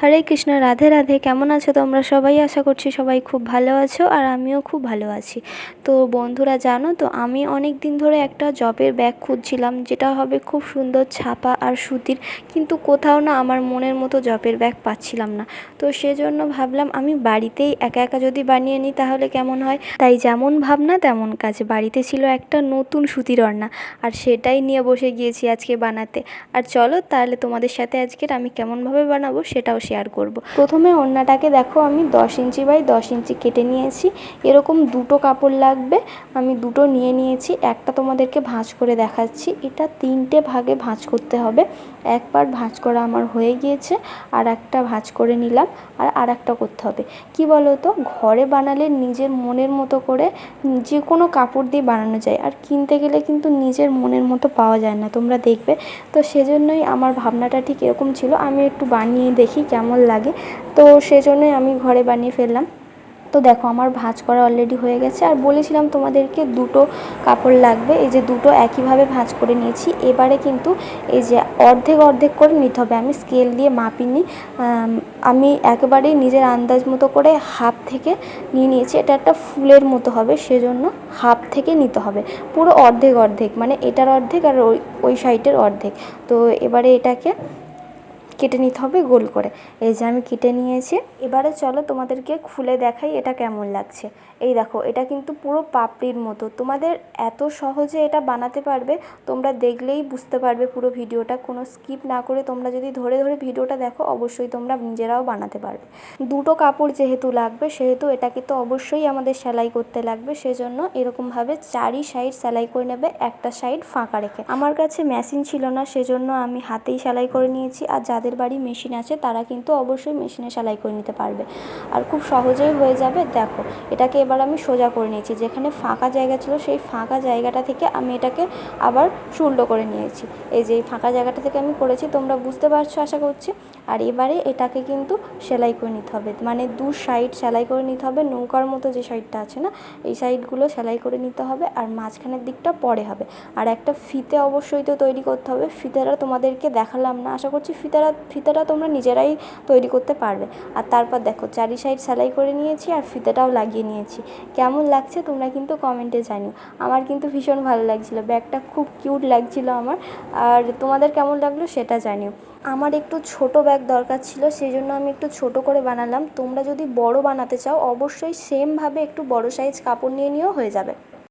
হরে কৃষ্ণ, রাধে রাধে। কেমন আছো তোমরা? সবাই আশা করছি সবাই খুব ভালো আছো আর আমিও খুব ভালো আছি। তো বন্ধুরা, জানো তো, আমি অনেক দিন ধরে একটা জবের ব্যাগ খুঁজছিলাম, যেটা হবে খুব সুন্দর ছাপা আর সুতির, কিন্তু কোথাও না আমার মনের মতো জবের ব্যাগ পাচ্ছিলাম না। তো সেজন্য ভাবলাম, আমি বাড়িতেই একা একা যদি বানিয়ে নিই তাহলে কেমন হয়? তাই যেমন ভাবনা তেমন কাজ। বাড়িতে ছিল একটা নতুন সুতির ওড়না আর সেটাই নিয়ে বসে গিয়েছি আজকে বানাতে। আর চলো, তাহলে তোমাদের সাথে আজকের আমি কেমনভাবে বানাবো সেটাও শেয়ার করব। প্রথমে ওড়নাটাকে দেখো, আমি দশ ইঞ্চি বাই দশ ইঞ্চি কেটে নিয়েছি। এরকম দুটো কাপড় লাগবে, আমি দুটো নিয়ে নিয়েছি। একটা তোমাদেরকে ভাঁজ করে দেখাচ্ছি। এটা তিনটে ভাগে ভাঁজ করতে হবে। একবার ভাঁজ করা আমার হয়ে গিয়েছে, আর একটা ভাঁজ করে নিলাম, আর আর একটা করতে হবে। কি বলো তো ঘরে বানালে নিজের মনের মতো করে যে কোনো কাপড় দিয়ে বানানো যায়, আর কিনতে গেলে কিন্তু নিজের মনের মতো পাওয়া যায় না, তোমরা দেখবে। তো সেজন্যই আমার ভাবনাটা ঠিক এরকম ছিল। আমি একটু বানিয়ে দেখি কেমন লাগে। তো সেজন্যই আমি ঘরে বানিয়ে ফেললাম। তো দেখো আমার ভাঁজ করা অলরেডি হয়ে গেছে। আর বলেছিলাম তোমাদেরকে দুটো কাপড় লাগবে। এই যে দুটো একইভাবে ভাঁজ করে নিয়েছি। এবারে কিন্তু এই যে অর্ধেক অর্ধেক করে নিতে হবে। আমি স্কেল দিয়ে মাপিনি। আমি একেবারেই নিজের আন্দাজ মতো করে হাফ থেকে নিয়ে নিয়েছি। এটা একটা ফুলের মতো হবে। সেজন্য হাফ থেকে নিতে হবে। পুরো অর্ধেক অর্ধেক। মানে এটার অর্ধেক আর ওই ওই সাইডের অর্ধেক। তো এবারে এটাকে কেটে নিতে হবে গোল করে। এই যে আমি কেটে নিয়েছি। এবারে চলো তোমাদেরকে খুলে দেখাই এটা কেমন লাগছে। এই দেখো, এটা কিন্তু পুরো পাপড়ির মতো। তোমাদের এত সহজে এটা বানাতে পারবে, তোমরা দেখলেই বুঝতে পারবে পুরো ভিডিওটা। কোনো স্কিপ না করে তোমরা যদি ধরে ধরে ভিডিওটা দেখো, অবশ্যই তোমরা নিজেরাও বানাতে পারবে। দুটো কাপড় যেহেতু লাগবে, সেহেতু এটাকে তো অবশ্যই আমাদের সেলাই করতে লাগবে। সেজন্য এরকমভাবে চারি সাইড সেলাই করে নেবে, একটা সাইড ফাঁকা রেখে। আমার কাছে মেশিন ছিল না, সেজন্য আমি হাতেই সেলাই করে নিয়েছি। আর যাদের বাড়ি মেশিন আছে, তারা কিন্তু অবশ্যই মেশিনে সেলাই করে নিতে পারবে। আর খুব সহজেই হয়ে যাবে, দেখো, এটাকে এবার আমি সোজা করে নিয়েছি। যেখানে ফাঁকা জায়গা ছিল, সেই ফাঁকা জায়গাটা থেকে আমি এটাকে আবার শুল্ড করে নিয়েছি। এই যে এই ফাঁকা জায়গাটা থেকে আমি করেছি, তোমরা বুঝতে পারছ, আশা করছি? আর এবারে এটাকে কিন্তু সেলাই করে নিতে হবে। মানে দু সাইড সেলাই করে নিতে হবে, নৌকার মতো যে সাইডটা আছে না, এই সাইডগুলো সেলাই করে নিতে হবে আর মাঝখানের দিকটা পরে হবে। আর একটা ফিতে অবশ্যই তো তৈরি করতে হবে। ফিতেটা তোমাদেরকে দেখালাম না, আশা করছি ফিতেরা ফিতেটা তোমরা নিজেরাই তৈরি করতে পারবে। আর তারপর দেখো, চারি সাইড সেলাই করে নিয়েছি আর ফিতেটাও লাগিয়ে নিয়েছি। কেমন লাগছে তোমরা কিন্তু কমেন্টে জানিও। আমার কিন্তু ভীষণ ভালো লাগছিল। ব্যাগটা খুব কিউট লাগছিল আমার। আর তোমাদের কেমন লাগল সেটা জানিও। আমার একটু ছোট ব্যাগ দরকার ছিল সেই জন্য আমি একটু ছোট করে বানালাম। তোমরা যদি বড় বানাতে চাও, অবশ্যই সেমভাবে একটু বড় সাইজ কাপড় নিয়ে নিয়েও হয়ে যাবে।